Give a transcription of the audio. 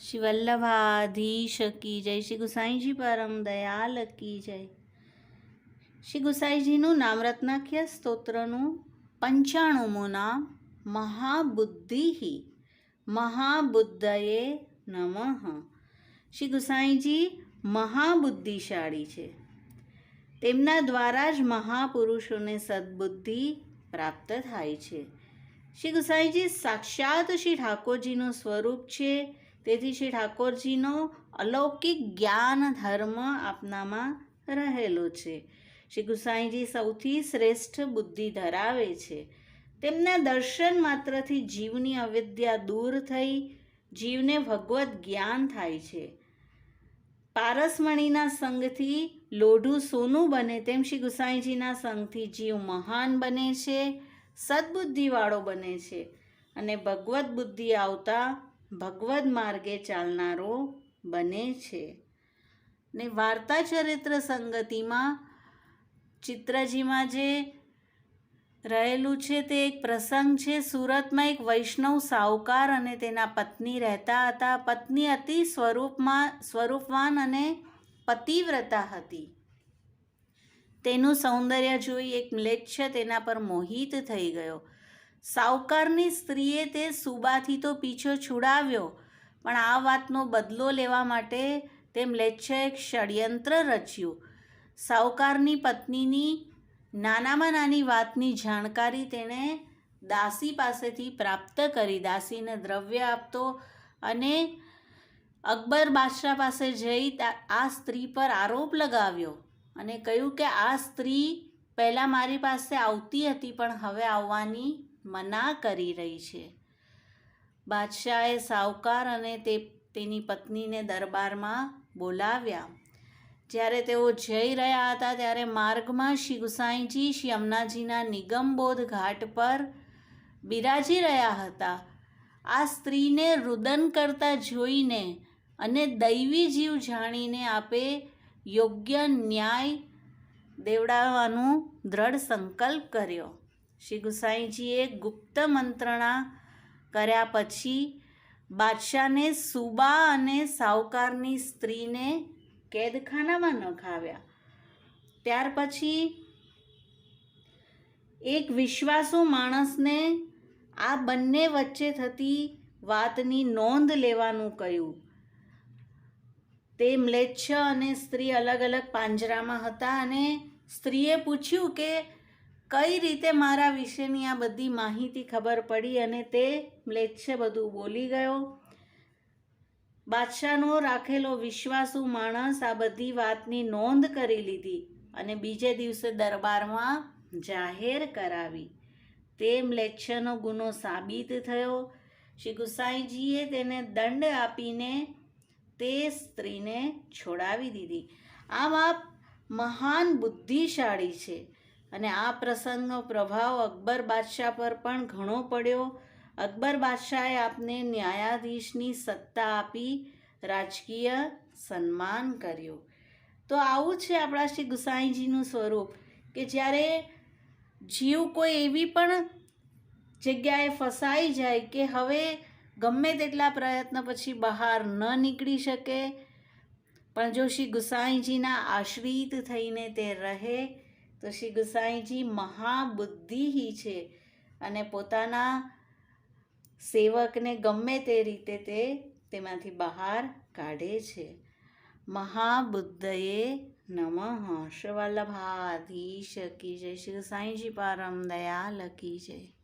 શ્રી વલ્લભાધીશ કી જય શ્રી ગુસાઈજી પરમ દયાલ કી જય શ્રી ગુસાઈજીનું નામરત્નાખ્ય સ્તોત્રનું પંચાણુંમું નામ મહાબુદ્ધિ મહાબુદ્ધયે નમઃ શ્રી ગુસાઈજી મહાબુદ્ધિશાળી છે તેમના દ્વારા જ મહાપુરુષોને સદબુદ્ધિ પ્રાપ્ત થાય છે। શ્રી ગુસાઈજી સાક્ષાત શ્રી ઠાકોરજીનું સ્વરૂપ છે તેથી શ્રી ઠાકોરજીનો અલૌકિક જ્ઞાન ધર્મ આપનામાં રહેલો છે. શ્રી ગુસાઈજી સૌથી શ્રેષ્ઠ બુદ્ધિ ધરાવે છે. તેમના દર્શન માત્રથી જીવની અવિદ્યા દૂર થઈ જીવને ભગવત જ્ઞાન થાય છે. પારસમણીના સંગથી લોઢું સોનું બને તેમ શ્રી ગુસાઈજીના સંગથી જીવ મહાન બને છે, સદબુદ્ધિવાળો બને છે અને ભગવત બુદ્ધિ આવતા ભગવદ માર્ગે ચાલનારો બને છે. ને વાર્તા ચરિત્ર સંગતિમાં ચિત્રજીમાં જે રહેલું છે તે એક પ્રસંગ છે. સુરતમાં એક વૈષ્ણવ સાહુકાર અને તેના પત્ની રહેતા હતા. પત્ની અતિ સ્વરૂપમાં, સ્વરૂપવાન અને પતિવ્રતા હતી. તેનું સૌંદર્ય જોઈ એક મ્લેચ્છ તેના પર મોહિત થઈ ગયો. સાવકારની સ્ત્રીએ તે સુબાથી તો પીછો છુડાવ્યો, પણ આ વાતનો બદલો લેવા માટે તે મ્લેચ્છે એક ષડયંત્ર રચ્યું. સાવકારની પત્નીની નાનામાં નાની વાતની જાણકારી તેણે દાસી પાસેથી પ્રાપ્ત કરી. દાસીને દ્રવ્ય આપતો અને અકબર બાદશાહ પાસે જઈ આ સ્ત્રી પર આરોપ લગાવ્યો અને કહ્યું કે આ સ્ત્રી પહેલાં મારી પાસે આવતી હતી, પણ હવે આવવાની મના કરી રહી છે. બાદશાહે સાવકાર અને તે, તેની પત્નીને દરબારમાં બોલાવ્યા. જ્યારે તેઓ જઈ રહ્યા હતા ત્યારે માર્ગમાં શ્રી ગુસાઈજી શ્રી અમનાજીના નિગમબોધ ઘાટ પર બિરાજી રહ્યા હતા. આ સ્ત્રીને રુદન કરતા જોઈને અને દૈવી જીવ જાણીને આપે યોગ્ય ન્યાય દેવડાવવાનું દ્રઢ સંકલ્પ કર્યો. શ્રી ગુસાઈજીએ ગુપ્ત મંત્રણા કર્યા પછી બાદશાહને સુબા અને સાવકારની સ્ત્રીને કેદખાનામાં નખાવ્યા. ત્યાર પછી એક વિશ્વાસુ માણસને આ બંને વચ્ચે થતી વાતની નોંધ લેવાનું કહ્યું. તે મ્લેચ્છ અને સ્ત્રી અલગ અલગ પાંજરામાં હતા અને સ્ત્રીએ પૂછ્યું કે કઈ રીતે મારા વિશેની આ બધી માહિતી ખબર પડી અને તે મ્લેચ્છે બધું બોલી ગયો? બાદશાહનો રાખેલો વિશ્વાસુ માણસ આ બધી વાતની નોંધ કરી લીધી અને બીજે દિવસે દરબારમાં જાહેર કરાવી. તે મ્લેચ્છનો ગુનો સાબિત થયો. શ્રી ગુસાઈજીએ તેને દંડ આપીને તે સ્ત્રીને છોડાવી દીધી. આ વાપ મહાન બુદ્ધિશાળી છે. અને આ પ્રસંગનો પ્રભાવ અકબર બાદશાહ પર પણ ઘણો પડ્યો. અકબર બાદશાહે આપને ન્યાયાધીશની સત્તા આપી રાજકીય સન્માન કર્યું. તો આવું છે આપણા શ્રી ગુસાઈજીનું સ્વરૂપ, કે જ્યારે જીવ કોઈ એવી પણ જગ્યાએ ફસાઈ જાય કે હવે ગમે તેટલા પ્રયત્ન પછી બહાર ન નીકળી શકે, પણ જો શ્રી ગુસાઈજીના આશ્રિત થઈને તે રહે તો શ્રી ગુસાઈજી મહાબુદ્ધિ છે અને પોતાના સેવકને ગમે તે રીતે તે તેમાંથી બહાર કાઢે છે. મહાબુદ્ધયે નમઃ. વલ્લભાધીશ કી જય. શ્રી સાંઈજી પારમ દયાલ કી જય.